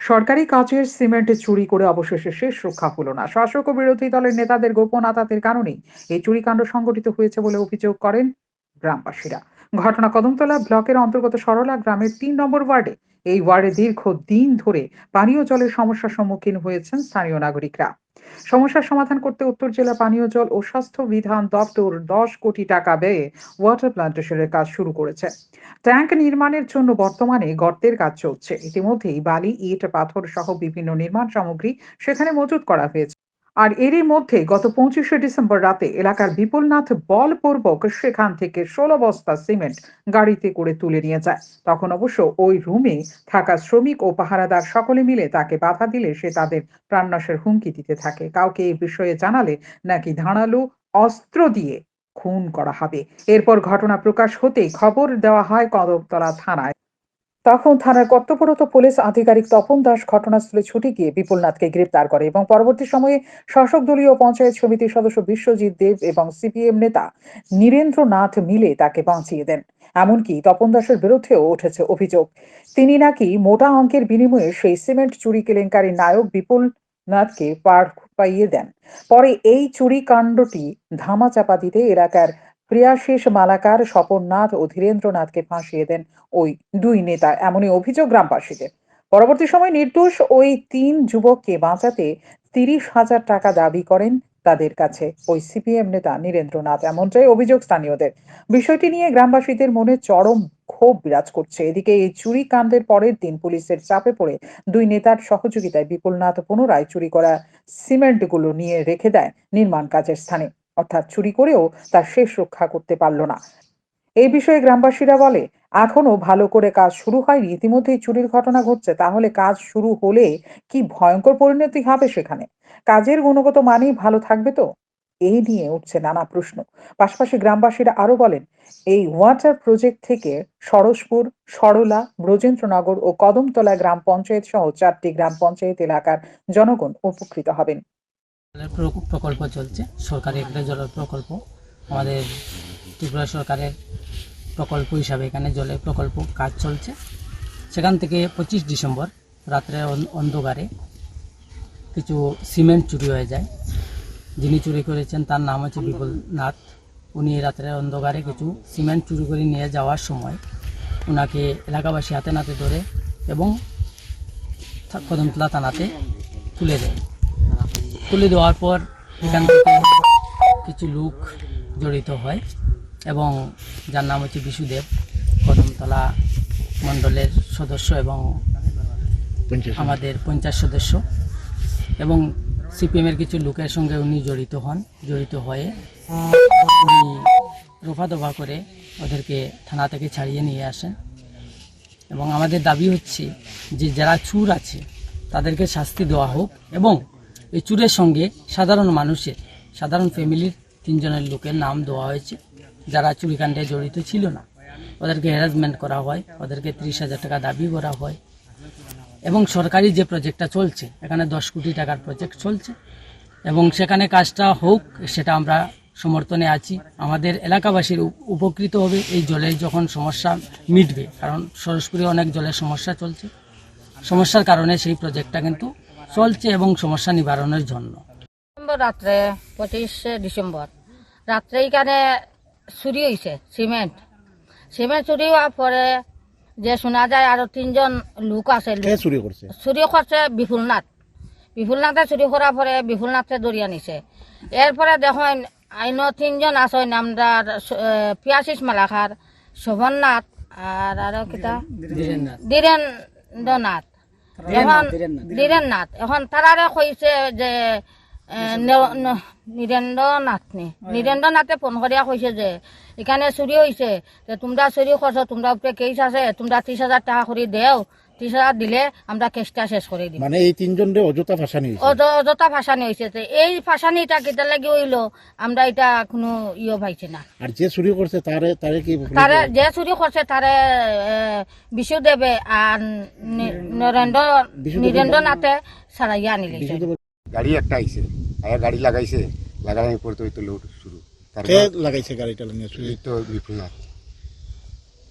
সরকারি কাজের সিমেন্ট চুরি করে অবশেষে শেষ রক্ষা হলো না। শাসক ও বিরোধী দলের নেতাদের গোপন আতাতের কারণেই এই চুরিকাণ্ড সংঘটিত হয়েছে বলে অভিযোগ করেন গ্রামবাসীরা। ঘটনা কদমতলা ব্লকের অন্তর্গত সরলা গ্রামের তিন নম্বর ওয়ার্ডে। এই ওয়ার্ডে দীর্ঘ দিন ধরে পানীয় জলের সমস্যার সম্মুখীন হয়েছেন স্থানীয় নাগরিকরা। সমস্যার সমাধান করতে উত্তর জেলা পানীয় জল ও স্বাস্থ্য বিধান দপ্তর দশ কোটি টাকা ব্যয়ে ওয়াটার প্লান্টেশনের কাজ শুরু করেছে। ট্যাঙ্ক নির্মাণের জন্য বর্তমানে গর্তের কাজ চলছে। ইতিমধ্যেই বালি, ইট, পাথর সহ বিভিন্ন নির্মাণ সামগ্রী সেখানে মজুত করা হয়েছে। আর এরই মধ্যে গত পঁচিশে ডিসেম্বর রাতে এলাকার বিপুলনাথ বলপূর্বক সেখান থেকে ষোলো বস্তা সিমেন্ট গাড়িতে করে তুলে নিয়ে যায়। তখন অবশ্য ওই রুমে থাকা শ্রমিক ও পাহারাদার সকলে মিলে তাকে বাধা দিলে সে তাদের প্রাণনাশের হুমকি দিতে থাকে। কাউকে এই বিষয়ে জানালে নাকি ধারালো অস্ত্র দিয়ে খুন করা হবে। এরপর ঘটনা প্রকাশ হতেই খবর দেওয়া হয় কদমতলা থানায়। তখন থানার কর্তব্যরত পুলিশ আধিকারিক তপন দাস ঘটনাস্থলে ছুটে গিয়ে বিপুলনাথকে গ্রেপ্তার করে এবং পরবর্তী সময়ে শাসক দলীয় পঞ্চায়েত সমিতির সদস্য বিশ্বজিৎ দেব এবং সিপিএম নেতা নীরেন্দ্রনাথ মিলে তাকে বাঁচিয়ে দেন। এমনকি তপন দাসের বিরুদ্ধেও উঠেছে অভিযোগ। তিনি নাকি মোটা অঙ্কের বিনিময়ে সেই সিমেন্ট চুরি কেলেঙ্কারির নায়ক বিপুল নাথকে পার পাইয়ে দেন। পরে এই চুরি কাণ্ডটি ধামাচাপা দিতে এলাকার প্রিয়াশিস মালাকার স্বপননাথ ও ধীরেন্দ্রনাথকে ফাঁসিয়ে দেন ওই দুই নেতা, এমনই অভিযোগ গ্রামবাসীদের। পরবর্তী সময় নির্দোষ ওই তিন যুবককে বাঁচাতে তিরিশ হাজার টাকা দাবি করেন তাদের কাছে। ওই সিপিএম নেতা নীরেন্দ্রনাথ, এমনটাই অভিযোগ স্থানীয়দের। বিষয়টি নিয়ে গ্রামবাসীদের মনে চরম ক্ষোভ বিরাজ করছে। এদিকে এই চুরি কাণ্ডের পরের দিন পুলিশের চাপে পড়ে দুই নেতার সহযোগিতায় বিপুলনাথ পুনরায় চুরি করা সিমেন্টগুলো নিয়ে রেখে দেয় নির্মাণ কাজের স্থানে। অর্থাৎ চুরি করেও তার শেষ রক্ষা করতে পারল না। এই বিষয়ে গ্রামবাসীরা বলে, এখনও ভালো করে কাজ শুরু হয়নি, ইতিমধ্যেই চুরির ঘটনা ঘটছে, তাহলে কাজ শুরু হলে কি ভয়ঙ্কর পরিণতি হবে সেখানে? কাজের গুণগত মানেই ভালো থাকবে তো? এই নিয়ে উঠছে নানা প্রশ্ন। পাশাপাশি গ্রামবাসীরা আরও বলেন, এই ওয়াটার প্রজেক্ট থেকে সরসপুর সরলা, ব্রজেন্দ্রনগর ও কদমতলা গ্রাম পঞ্চায়েত সহ চারটি গ্রাম পঞ্চায়েত এলাকার জনগণ উপকৃত হবেন। প্রকল্প চলছে। সরকারি একটা জলের প্রকল্প আমাদের ত্রিপুরা সরকারের প্রকল্প হিসাবে এখানে জলের প্রকল্প কাজ চলছে। সেখান থেকে পঁচিশ ডিসেম্বর রাত্রে অন- অন্ধকারে কিছু সিমেন্ট চুরি হয়ে যায়। যিনি চুরি করেছেন তার নাম হচ্ছে বিপুল নাথ। উনি রাত্রে অন্ধকারে কিছু সিমেন্ট চুরি করে নিয়ে যাওয়ার সময় ওনাকে এলাকাবাসী হাতে নাতে ধরে এবং কদমতলা থানাতে তুলে দেয়। তুলে দেওয়ার পর এখান থেকে কিছু লোক জড়িত হয় এবং যার নাম হচ্ছে বিশুদেব কদমতলা মণ্ডলের সদস্য এবং আমাদের পঞ্চায়েত সদস্য এবং সিপিএমের কিছু লোকের সঙ্গে উনি জড়িত হন জড়িত হয়ে উনি রফা দফা করে ওদেরকে থানা থেকে ছাড়িয়ে নিয়ে আসেন এবং আমাদের দাবি হচ্ছে যে যারা চুর আছে তাদেরকে শাস্তি দেওয়া হোক এবং এই চুরের সঙ্গে সাধারণ মানুষের, সাধারণ ফ্যামিলির তিনজনের লোকের নাম দেওয়া হয়েছে, যারা চুরিকাণ্ডে জড়িত ছিল না। ওদেরকে হ্যারাসমেন্ট করা হয়, ওদেরকে ত্রিশ হাজার টাকা দাবি করা হয়। এবং সরকারি যে প্রজেক্টটা চলছে, এখানে দশ কোটি টাকার প্রজেক্ট চলছে। এবং সেখানে কাজটা হোক, সেটা আমরা সমর্থনে আছি। আমাদের এলাকাবাসীর উপকৃত হবে এই জলের যখন সমস্যা মিটবে, কারণ সরসপুরে অনেক জলের সমস্যা চলছে। সমস্যার কারণে সেই প্রজেক্টটা কিন্তু চলছে এবং সমস্যা নিবারণের জন্য। ডিসেম্বর রাত্রে পঁচিশে ডিসেম্বর। রাত্রে এখানে চুরি হয়েছে সিমেন্ট। সিমেন্ট চুরি হওয়ার পরে যে শোনা যায় আরও তিনজন লোক আছে কে চুরি করছে? চুরি করছে বিপুলনাথ। বিপুলনাথে চুরি করার পরে বিপুলনাথে দরিয়া নিছে। এরপরে দেখেন আইন তিনজন আছে আমরা পিয়াশিস মালাখার শোভননাথ আর আরও কিতা? ধীরেন্দ্রনাথ এখন ধীরেন্দ্রনাথ এখন তারারে কইছে যে নীরেন্দ্রনাথ নে নীরেন্দ্রনাথে ফোন করিয়া কইছে যে এখানে চুরি হয়েছে যে তোমরা চুরি করছ তোমরা উপরে কেস আছে তোমরা ত্রিশ হাজার টাকা করে দেও। ত্রিশ হাজার দিলে আমরা কেসটা শেষ করে দিই মানে এই তিনজনরে অযথা ফাঁসানি অযথা ফাঁসানি হয়েছে এই ফাঁসানিটা কেটে লাগি হইল আমরা এটা কোনো ইয়ে পাইছি না। আর যে চুরি করছে তারে তারে কি তারে যে চুরি করছে তারে এ, বিশুদেবে আর নরেন্দ্র বিশুদেবে- নীরেন্দ্রনাথে সারাইয়া আনিলে। গাড়ি একটা আইছে। আয়া গাড়ি লাগাইছে। লাগানোর পর তো লোড শুরু লাগাইছে গাড়িটা তো বিপুলনাথ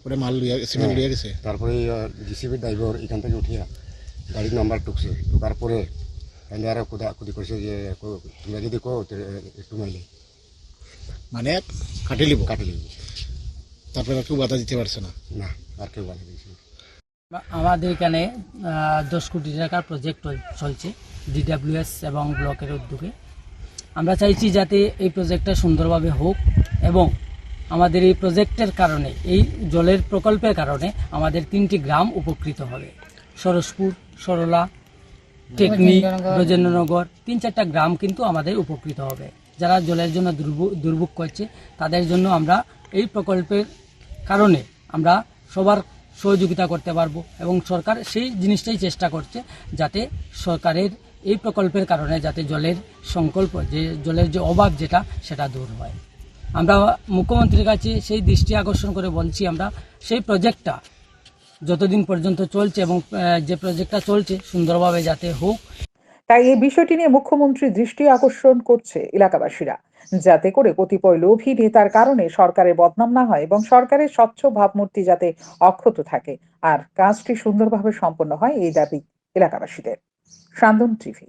পরে মাল সিমেন্ট লইয়া গেছে। তারপরে জিসিবি ড্রাইভার এখান থেকে উঠিয়া গাড়ির নাম্বার টুকছে ঢোকার পরে আরও কোদা কুদি করছে যে তোমরা যদি কো একটু মাইলে। মানে কাটি লিব? কাটি লিখবি তারপরে আর কেউ বাধা দিতে পারছে না? না আর কেউ বাধা দিয়েছে আমাদের এখানে দশ কোটি টাকার প্রজেক্ট চলছে ডিডাব্লিউএস এবং ব্লকের উদ্যোগে। আমরা চাইছি যাতে এই প্রজেক্টটা সুন্দরভাবে হোক এবং আমাদের এই প্রজেক্টের কারণে, এই জলের প্রকল্পের কারণে আমাদের তিনটি গ্রাম উপকৃত হবে। সরসপুর সরলা টেকনি ব্রজেন্দ্রনগর তিন চারটা গ্রাম কিন্তু আমাদের উপকৃত হবে। যারা জলের জন্য দুর্ভোগ করছে, তাদের জন্য আমরা এই প্রকল্পের কারণে আমরা সবার সহযোগিতা করতে পারব এবং সরকার সেই জিনিসটাই চেষ্টা করছে যাতে সরকারের এই প্রকল্পের কারণে যাতে জলের সংকল্প, যে জলের যে অভাব যেটা, সেটা দূর হয়। আমরা মুখ্যমন্ত্রীর কাছে সেই দৃষ্টি আকর্ষণ করে বলছি আমরা, সেই প্রজেক্টটা যতদিন পর্যন্ত চলছে এবং যে প্রজেক্টটা চলছে সুন্দরভাবে যাতে হোক। তাই এই বিষয়টি নিয়ে মুখ্যমন্ত্রী দৃষ্টি আকর্ষণ করছে এলাকাবাসীরা, যাতে করে কতিপয় লোভী নেতার কারণে সরকারের বদনাম না হয় এবং সরকারের স্বচ্ছ ভাবমূর্তি যাতে অক্ষত থাকে। আর কাজটি সুন্দরভাবে সম্পন্ন হয় এই দাবি এলাকাবাসীদের। সান্দন টিভি।